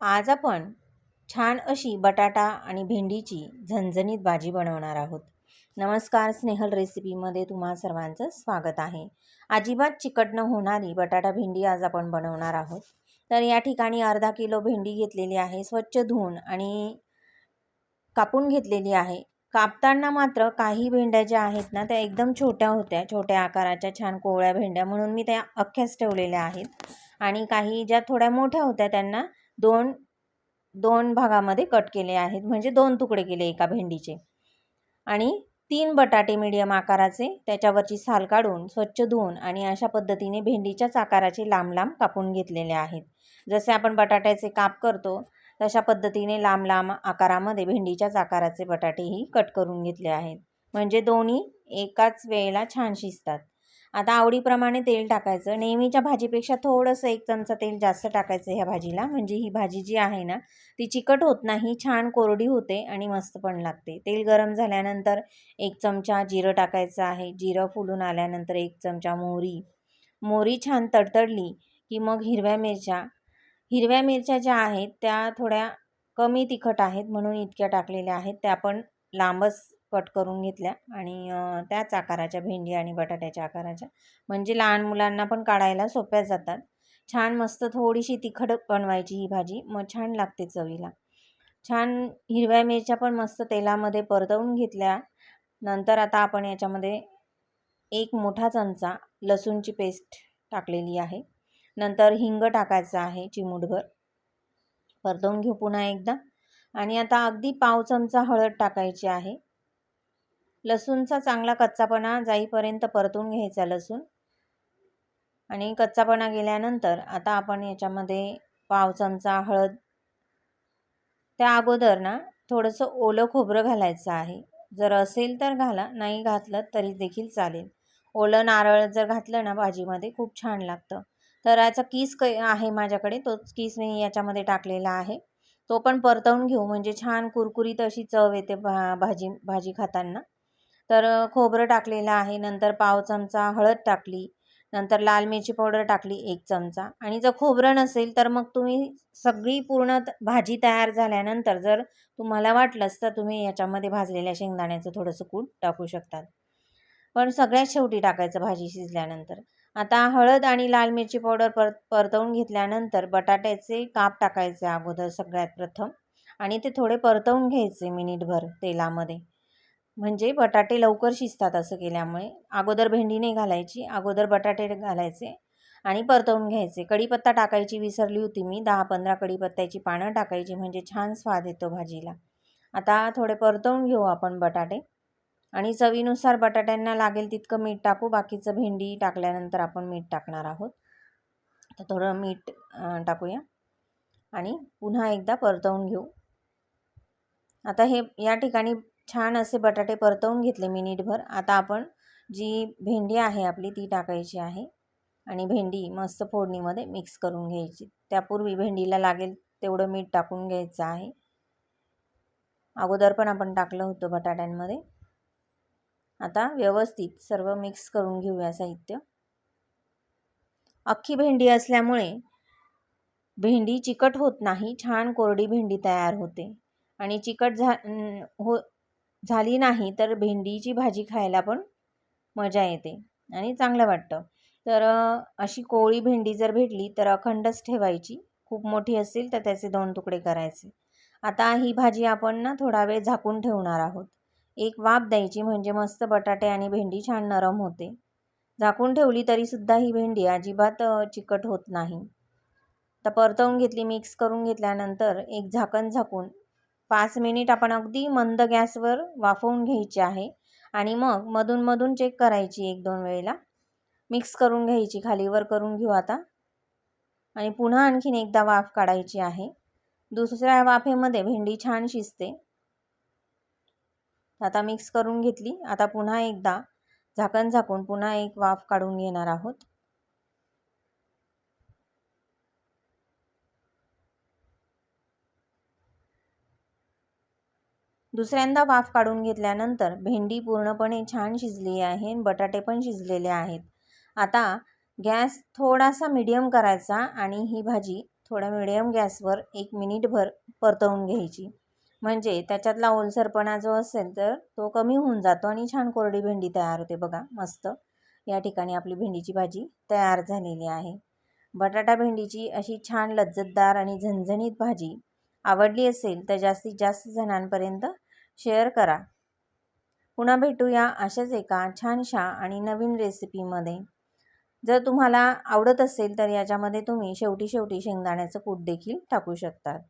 आज आपण छान अशी बटाटा आणि भेंडीची झणझणीत भाजी बनवणार आहोत. नमस्कार स्नेहल रेसिपीमध्ये तुम्हा सर्वांचं स्वागत आहे. अजिबात चिकट न होणारी बटाटा भेंडी आज आपण बनवणार आहोत. तर या ठिकाणी अर्धा किलो भेंडी घेतलेली आहे स्वच्छ धुवून आणि कापून घेतलेली आहे. कापताना मात्र काही भेंड्या ज्या आहेत ना त्या एकदम छोट्या होत्या छोट्या आकाराच्या छान कोवळ्या भेंड्या म्हणून मी त्या अख्ख्याच ठेवलेल्या आहेत. आणि काही ज्या थोड्या मोठ्या होत्या त्यांना दोन दोन भागामध्ये कट केले आहेत. म्हणजे दोन तुकडे केले एका भेंडीचे. आणि तीन बटाटे मीडियम आकाराचे त्याच्यावरची साल काढून स्वच्छ धुवून आणि अशा पद्धतीने भेंडीच्याच आकाराचे लांब लांब कापून घेतलेले आहेत. जसे आपण बटाट्याचे काप करतो तशा पद्धतीने लांब लांब आकारामध्ये भेंडीच्याच आकाराचे बटाटेही कट करून घेतले आहेत. म्हणजे दोन्ही एकाच वेळेला छान शिजतात. आता आवडीप्रमाणे तेल टाकायचं. नेहमीच्या भाजीपेक्षा थोडंसं एक चमचा तेल जास्त टाकायचं ह्या भाजीला. म्हणजे ही भाजी जी आहे ना ती चिकट होत नाही छान कोरडी होते आणि मस्त पण लागते. तेल गरम झाल्यानंतर एक चमचा जिरं टाकायचं आहे. जिरं फुलून आल्यानंतर एक चमचा मोहरी. मोहरी छान तडतडली की मग हिरव्या मिरच्या. हिरव्या मिरच्या ज्या आहेत त्या थोड्या कमी तिखट आहेत म्हणून इतक्या टाकलेल्या आहेत. त्या पण लांबच कट करून घेतल्या आणि त्याच आकाराच्या भेंडी आणि बटाट्याच्या आकाराच्या. म्हणजे लहान मुलांना पण काढायला सोप्या जातात. छान मस्त थोडीशी तिखट बनवायची ही भाजी. मग छान लागते चवीला. छान हिरव्या मिरच्या पण मस्त तेलामध्ये परतवून घेतल्या. नंतर आता आपण याच्यामध्ये एक मोठा चमचा लसूणची पेस्ट टाकलेली आहे. नंतर हिंग टाकायचं आहे चिमूटभर. परतवून घेऊ पुन्हा एकदा. आणि आता अगदी पाव चमचा हळद टाकायची आहे. लसूणचा चांगला कच्चापणा जाईपर्यंत परतून घ्यायचा लसूण. आणि कच्चापणा गेल्यानंतर आता आपण याच्यामध्ये पाव चमचा हळद. त्या अगोदर ना थोडंसं ओलं खोबरं घालायचं आहे. जर असेल तर घाला नाही घातलं तरी देखील चालेल. ओलं नारळ जर घातलं ना भाजीमध्ये खूप छान लागतं. तर याचा किस क आहे माझ्याकडे तोच किस मी याच्यामध्ये टाकलेला आहे. तो पण परतवून घेऊ म्हणजे छान कुरकुरीत अशी चव येते भा भाजी भाजी खाताना. तर खोबरं टाकलेलं आहे. नंतर पाव चमचा हळद टाकली. नंतर लाल मिरची पावडर टाकली एक चमचा. आणि जर खोबरं नसेल तर मग तुम्ही सगळी पूर्ण भाजी तयार झाल्यानंतर जर तुम्हाला वाटलंच तर तुम्ही याच्यामध्ये भाजलेल्या शेंगदाण्याचं थोडंसं कूट टाकू शकतात. पण सगळ्यात शेवटी टाकायचं भाजी शिजल्यानंतर. आता हळद आणि लाल मिरची पावडर पर परतवून घेतल्यानंतर बटाट्याचे काप टाकायचे अगोदर सगळ्यात प्रथम. आणि ते थोडे परतवून घ्यायचे मिनिटभर तेलामध्ये. म्हणजे बटाटे लवकर शिजतात असं केल्यामुळे. अगोदर भेंडी नाही घालायची अगोदर बटाटे घालायचे आणि परतवून घ्यायचे. कढीपत्ता टाकायची विसरली होती मी. दहा पंधरा कढीपत्त्याची पानं टाकायची म्हणजे छान स्वाद येतो भाजीला. आता थोडे परतवून घेऊ आपण बटाटे. आणि चवीनुसार बटाट्यांना लागेल तितकं मीठ टाकू. बाकीचं भेंडी टाकल्यानंतर आपण मीठ टाकणार आहोत. तर थोडं मीठ टाकूया. आणि पुन्हा एकदा परतवून घेऊ. आता हे या ठिकाणी छान असे बटाटे परतवून घेतले मिनिटभर. आता आपण जी भेंडी आहे आपली ती टाकायची आहे. आणि भेंडी मस्त फोडणीमध्ये मिक्स करून घ्यायची. त्यापूर्वी भेंडीला लागेल तेवढं मीठ टाकून घ्यायचं आहे. अगोदर पण आपण टाकलं होतं बटाट्यांमध्ये. आता व्यवस्थित सर्व मिक्स करून घेऊया साहित्य. अख्खी भेंडी असल्यामुळे भेंडी चिकट होत नाही. छान कोरडी भेंडी तयार होते. आणि चिकट झा हो झाली नाही तर भेंडीची भाजी खायला पण मजा येते आणि चांगलं वाटतं. तर अशी कोळी भेंडी जर भेटली तर अखंडच ठेवायची. खूप मोठी असेल तर त्याचे दोन तुकडे करायचे. आता ही भाजी आपण ना थोडा वेळ झाकून ठेवणार आहोत. एक वाफ द्यायची म्हणजे मस्त बटाटे आणि भेंडी छान नरम होते. झाकून ठेवली तरीसुद्धा ही भेंडी अजिबात चिकट होत नाही. तर परतवून घेतली मिक्स करून घेतल्यानंतर एक झाकण झाकून पाच मिनिट आपण अगदी मंद गॅसवर वाफवून घ्यायची आहे. आणि मग मधून मधून चेक करायची एक दोन वेळेला. मिक्स करून घ्यायची खालीवर करून घेऊ आता. आणि पुन्हा आणखीन एकदा वाफ काढायची आहे. दुसऱ्या वाफेमध्ये भेंडी छान शिजते. आता मिक्स करून घेतली. आता पुन्हा एकदा झाकण झाकून पुन्हा एक वाफ काढून घेणार आहोत. दुसऱ्यांदा वाफ काढून घेतल्यानंतर भेंडी पूर्णपणे छान शिजली आहे बटाटे पण शिजलेले आहेत. आता गॅस थोडासा मिडियम करायचा आणि ही भाजी थोडं मिडियम गॅसवर एक मिनिटभर परतवून घ्यायची. म्हणजे त्याच्यातला ओलसरपणा जो असेल तर तो कमी होऊन जातो आणि छान कोरडी भेंडी तयार होते बघा मस्त. या ठिकाणी आपली भेंडीची भाजी तयार झालेली आहे. बटाटा भेंडीची अशी छान लज्जतदार आणि झणझणीत भाजी आवडली असेल तर जास्तीत जास्त जणांपर्यंत शेअर करा. पुन्हा भेटूया अशाच एका छानशा आणि नवीन रेसिपीमध्ये. जर तुम्हाला आवडत असेल तर याच्यामध्ये तुम्ही शेवटी शेवटी शेंगदाण्याचं कूट देखील टाकू शकतात.